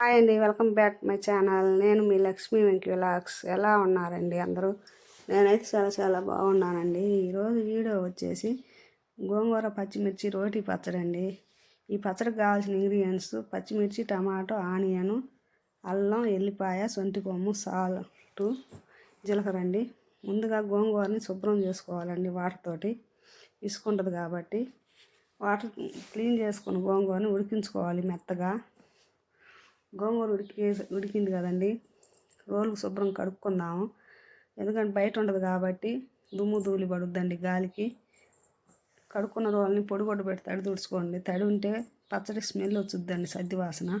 Hi అండి welcome back my channel నేను మీ లక్ష్మీ వెంకీ విలాక్స్ ఎలా ఉన్నారండి అందరూ? నేనైతే చాలా చాలా బాగున్నానండి. ఈరోజు వీడియో వచ్చేసి గోంగూర పచ్చిమిర్చి రోటి పచ్చడి అండి. ఈ పచ్చడికి కావాల్సిన ఇంగ్రీడియంట్స్ పచ్చిమిర్చి టమాటో ఆనియన్ అల్లం ఎల్లిపాయ సొంటి కొమ్ము సాల్ట్ జీలకర్ర అండి. ముందుగా గోంగూరని శుభ్రం చేసుకోవాలండి వాటర్ తోటి. ఇసుకుంటుంది కాబట్టి వాటర్ క్లీన్ చేసుకుని గోంగూరని ఉడికించుకోవాలి మెత్తగా. గోంగూర ఉడికే ఉడికింది కదండి. రోలు శుభ్రం కడుక్కుందాము. ఎందుకంటే బయట ఉండదు కాబట్టి దుమ్ము ధూళి పడుద్దండి గాలికి. కడుక్కున్న రోల్ని పొడిగొడ్డు పెట్టి తడి తుడుచుకోండి. తడి ఉంటే పచ్చడి స్మెల్ వచ్చుద్దండి సద్ది వాసన.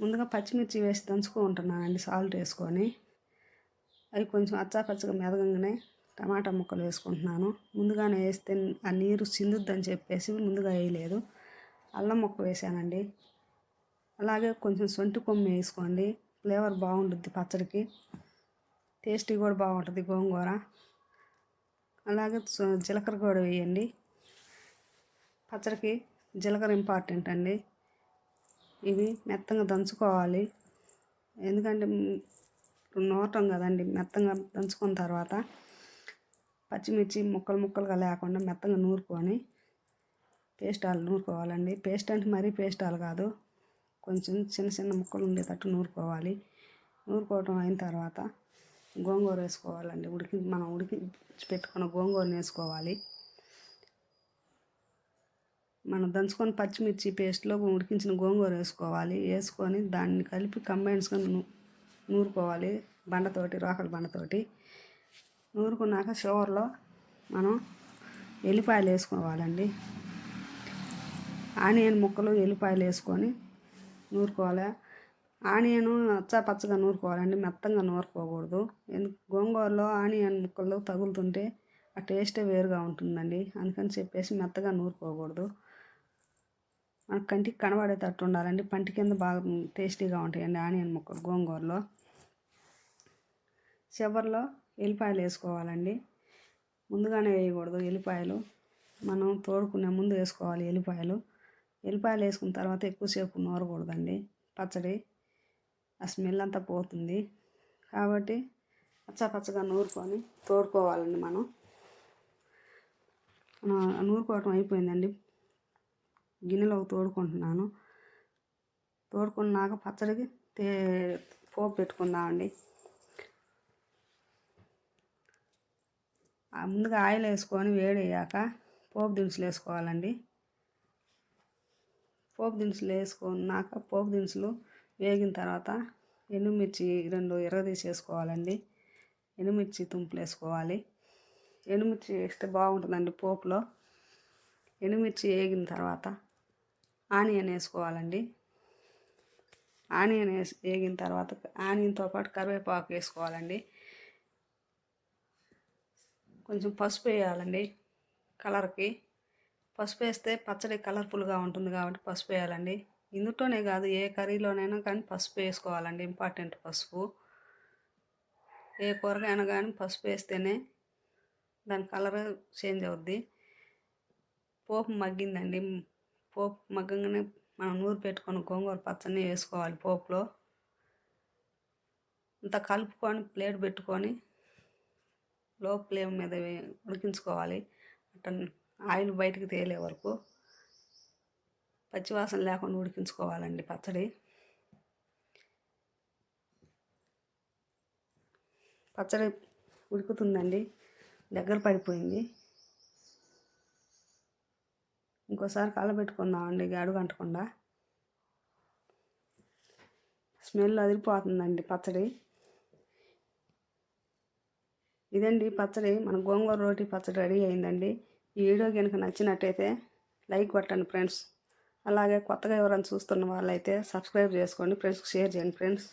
ముందుగా పచ్చిమిర్చి వేసి దంచుకుంటున్నానండి సాల్ట్ వేసుకొని. అవి కొంచెం అచ్చాపచ్చగా మెదగంగానే టమాటా ముక్కలు వేసుకుంటున్నాను. ముందుగానే వేస్తే ఆ నీరు చిందుద్దని చెప్పేసి ముందుగా వేయలేదు. అల్లం ముక్క వేసానండి. అలాగే కొంచెం సొంటి కొమ్మ వేసుకోండి. ఫ్లేవర్ బాగుంటుంది పచ్చడికి. టేస్టీ కూడా బాగుంటుంది గోంగూర. అలాగే జీలకర్ర కూడా వేయండి. పచ్చడికి జీలకర్ర ఇంపార్టెంట్ అండి. ఇవి మెత్తగా దంచుకోవాలి. ఎందుకంటే నోటం కదండి మెత్తగా దంచుకున్న తర్వాత పచ్చిమిర్చి ముక్కలు ముక్కలుగా లేకుండా మెత్తగా నూరుకొని పేస్ట్ ఆలు నూరుకోవాలండి. పేస్ట్ అంటే మరీ పేస్ట్ ఆలు కాదు. కొంచెం చిన్న చిన్న ముక్కలు ఉండేటట్టు నూరుకోవాలి. నూరుకోవటం అయిన తర్వాత గోంగూర వేసుకోవాలండి. ఉడికి మనం ఉడికి పెట్టుకున్న గోంగూరని వేసుకోవాలి. మనం దంచుకొని పచ్చిమిర్చి పేస్ట్లో ఉడికించిన గోంగూర వేసుకోవాలి. వేసుకొని దాన్ని కలిపి కంబైన్స్గా నూరుకోవాలి. బండతోటి రోకల బండతోటి. నూరుకున్నాక షుగర్లో మనం ఎల్లిపాయలు వేసుకోవాలండి. ఆనియన్ ముక్కలు ఎల్లిపాయలు వేసుకొని నూరుకోవాలి? ఆనియన్ నచ్చ పచ్చగా నూరుకోవాలండి మెత్తంగా నూరుకోకూడదు. ఎందుకు గోంగూరలో ఆనియన్ ముక్కలు తగులుతుంటే ఆ టేస్టే వేరుగా ఉంటుందండి. అందుకని చెప్పేసి మెత్తగా నూరుకోకూడదు. మన కంటికి కనబడేటట్టు ఉండాలండి. పంటి కింద బాగా టేస్టీగా ఉంటాయండి ఆనియన్ ముక్కలు గోంగూరలో. చివరిలో ఎల్లిపాయలు వేసుకోవాలండి. ముందుగానే వేయకూడదు ఎల్లిపాయలు. మనం తోడుకునే ముందు వేసుకోవాలి ఎల్లిపాయలు. ఎల్లిపాయలు వేసుకున్న తర్వాత ఎక్కువసేపు నూరకూడదండి. పచ్చడి. ఆ స్మెల్ అంతా పోతుంది. కాబట్టి పచ్చగా నూరుకొని తోడుకోవాలండి మనం. నూరుకోవటం అయిపోయిందండి. గిన్నెలో తోడుకుంటున్నాను. తోడుకున్నాక పచ్చడికి తే పోపు పెట్టుకుందామండి. ముందుగా ఆయిల్ వేసుకొని వేడి అయ్యాక పోపు దినుసులు వేసుకోవాలండి పోపు దినుసులు వేసుకున్నాక పోపు దినుసులు వేగిన తర్వాత ఎండుమిర్చి రెండు ఎర్రదీసేసుకోవాలండి ఎండుమిర్చి తుంపులు వేసుకోవాలి. ఎండుమిర్చి వేస్తే బాగుంటుందండి పోపులో. ఎండుమిర్చి వేగిన తర్వాత ఆనియన్ వేసుకోవాలండి. ఆనియన్ వేసి వేగిన తర్వాత ఆనియన్తో పాటు కరివేపాకు వేసుకోవాలండి. కొంచెం పసుపు వేయాలండి కలర్కి. పసుపు వేస్తే పచ్చడి కలర్ఫుల్గా ఉంటుంది కాబట్టి పసుపు వేయాలండి ఇందులోనే కాదు ఏ కర్రీలోనైనా కానీ పసుపు వేసుకోవాలండి ఇంపార్టెంట్ పసుపు. ఏ కూరగాయన కానీ పసుపు వేస్తేనే దాని కలర్ చేంజ్ అవుద్ది. పోపు మగ్గిందండి. పోపు మగ్గంగానే మనం నూరు పెట్టుకొని గోంగూర పచ్చని వేసుకోవాలి పోపులో. అంత కలుపుకొని ప్లేట్ పెట్టుకొని లో ఫ్లేమ్ మీద ఉడికించుకోవాలి. అట్ట ఆయిల్ బయటకు తేలే వరకు పచ్చివాసన లేకుండా ఉడికించుకోవాలండి పచ్చడి. పచ్చడి ఉడుకుతుందండి దగ్గర పడిపోయింది. ఇంకోసారి కలబెట్టుకుందామండి గాడు అంటకుండా. స్మెల్ అదిరిపోతుందండి పచ్చడి. ఇదండి పచ్చడి మన గోంగూర రోటి పచ్చడి రెడీ అయిందండి. ఈ వీడియో కనుక నచ్చినట్టయితే లైక్ కొట్టండి ఫ్రెండ్స్. అలాగే కొత్తగా ఎవరైనా చూస్తున్న వాళ్ళైతే సబ్స్క్రైబ్ చేసుకోండి. ఫ్రెండ్స్కి షేర్ చేయండి ఫ్రెండ్స్.